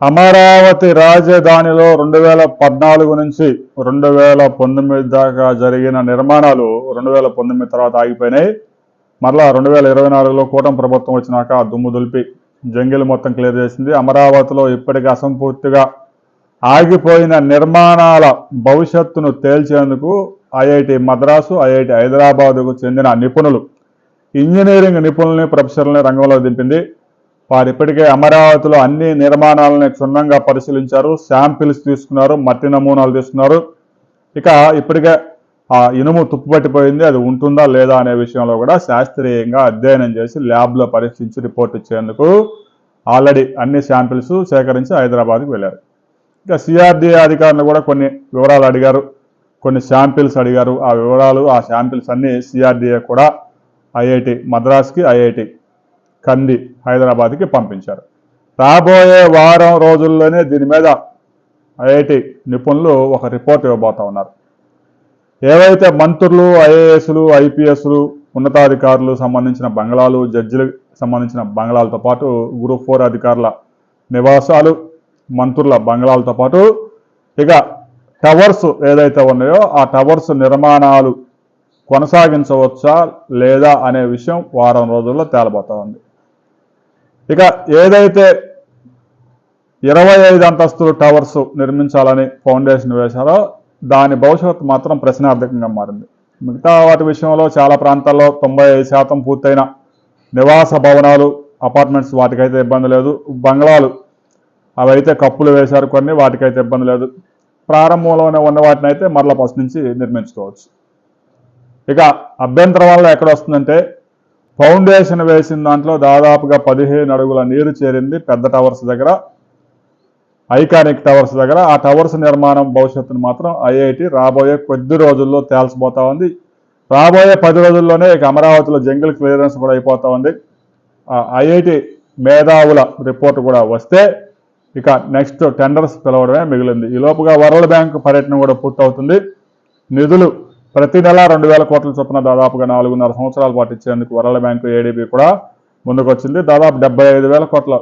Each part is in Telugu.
అమరావతి రాజధానిలో రెండు వేల పద్నాలుగు నుంచి రెండు వేల పంతొమ్మిది దాకా జరిగిన నిర్మాణాలు రెండు వేల పంతొమ్మిది తర్వాత ఆగిపోయినాయి. మరలా రెండు వేల ఇరవై నాలుగులో కూటమి ప్రభుత్వం వచ్చినాక దుమ్ము దులిపి జంగిల్ మొత్తం క్లియర్ చేసింది. అమరావతిలో ఇప్పటికీ అసంపూర్తిగా ఆగిపోయిన నిర్మాణాల భవిష్యత్తును తేల్చేందుకు ఐఐటి మద్రాసు ఐఐటి హైదరాబాదుకు చెందిన నిపుణులు ఇంజనీరింగ్ నిపుణుల్ని ప్రొఫెసర్లని రంగంలో దింపింది. వారు ఇప్పటికే అమరావతిలో అన్ని నిర్మాణాలను క్షుణ్ణంగా పరిశీలించారు శాంపిల్స్ తీసుకున్నారు మట్టి నమూనాలు తీసుకున్నారు. ఇక ఇప్పటికే ఆ ఇనుము తుప్పుపట్టిపోయింది అది ఉంటుందా లేదా అనే విషయంలో కూడా శాస్త్రీయంగా అధ్యయనం చేసి ల్యాబ్లో పరీక్షించి రిపోర్ట్ ఇచ్చేందుకు ఆల్రెడీ అన్ని శాంపిల్స్ సేకరించి హైదరాబాద్కి వెళ్ళారు. ఇక సిఆర్డీఏ అధికారులు కూడా కొన్ని వివరాలు అడిగారు కొన్ని శాంపిల్స్ అడిగారు. ఆ వివరాలు ఆ శాంపిల్స్ అన్ని సిఆర్డీఏ కూడా ఐఐటి మద్రాస్కి ఐఐటి కంది హైదరాబాద్కి పంపించారు. రాబోయే వారం రోజుల్లోనే దీని మీద ఐఐటి నిపుణులు ఒక రిపోర్ట్ ఇవ్వబోతా ఉన్నారు. ఏవైతే మంత్రులు ఐఏఎస్లు ఐపీఎస్లు ఉన్నతాధికారులు సంబంధించిన బంగ్లాలు జడ్జిలకు సంబంధించిన బంగ్లాలతో పాటు గ్రూప్ ఫోర్ అధికారుల నివాసాలు మంత్రుల బంగ్లాలతో పాటు ఇక టవర్స్ ఏదైతే ఉన్నాయో ఆ టవర్స్ నిర్మాణాలు కొనసాగించవచ్చా లేదా అనే విషయం వారం రోజుల్లో తేలబోతా ఉంది. ఇక ఏదైతే ఇరవై ఐదు అంతస్తులు టవర్స్ నిర్మించాలని ఫౌండేషన్ వేశారో దాని భవిష్యత్తు మాత్రం ప్రశ్నార్థకంగా మారింది. మిగతా వాటి విషయంలో చాలా ప్రాంతాల్లో తొంభై ఐదు శాతం పూర్తయిన నివాస భవనాలు అపార్ట్మెంట్స్ వాటికైతే ఇబ్బంది లేదు. బంగ్లాలు అవైతే కప్పులు వేశారు కొన్ని వాటికైతే ఇబ్బంది లేదు. ప్రారంభంలోనే ఉన్న వాటిని అయితే మరలా ఫస్ట్ నుంచి నిర్మించుకోవచ్చు. ఇక అభ్యంతరం వల్ల ఎక్కడ వస్తుందంటే ఫౌండేషన్ వేసిన దాంట్లో దాదాపుగా పదిహేను అడుగుల నీరు చేరింది పెద్ద టవర్స్ దగ్గర ఐకానిక్ టవర్స్ దగ్గర. ఆ టవర్స్ నిర్మాణం భవిష్యత్తును మాత్రం ఐఐటి రాబోయే కొద్ది రోజుల్లో తేల్చిపోతా ఉంది. రాబోయే పది రోజుల్లోనే ఇక అమరావతిలో జంగిల్ క్లియరెన్స్ కూడా అయిపోతా ఉంది. ఐఐటి మేధావుల రిపోర్ట్ కూడా వస్తే ఇక నెక్స్ట్ టెండర్స్ పిలవడమే మిగిలింది. ఈ లోపుగా వరల్డ్ బ్యాంక్ పర్యటన కూడా పూర్తవుతుంది. నిధులు ప్రతి నెల రెండు వేల కోట్ల చొప్పున దాదాపుగా నాలుగున్నర సంవత్సరాల పాటు ఇచ్చేందుకు వరల్డ్ బ్యాంకు ఏడీబీ కూడా ముందుకొచ్చింది. దాదాపు డెబ్బై ఐదు వేల కోట్ల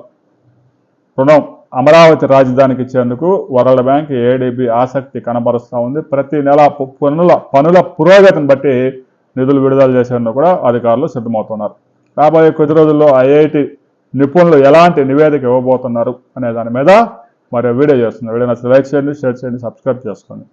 రుణం అమరావతి రాజధానికి ఇచ్చేందుకు వరల్డ్ బ్యాంక్ ఏడీబీ ఆసక్తి కనబరుస్తూ ఉంది. ప్రతి నెల పనుల పనుల పురోగతిని బట్టి నిధులు విడుదల చేసేందుకు కూడా అధికారులు సిద్ధమవుతున్నారు. రాబోయే కొద్ది రోజుల్లో ఐఐటి నిపుణులు ఎలాంటి నివేదిక ఇవ్వబోతున్నారు అనే దాని మీద మరో వీడియో చేస్తున్నారు వీడియో నచ్చితే లైక్ చేయండి షేర్ చేయండి సబ్స్క్రైబ్ చేసుకోండి.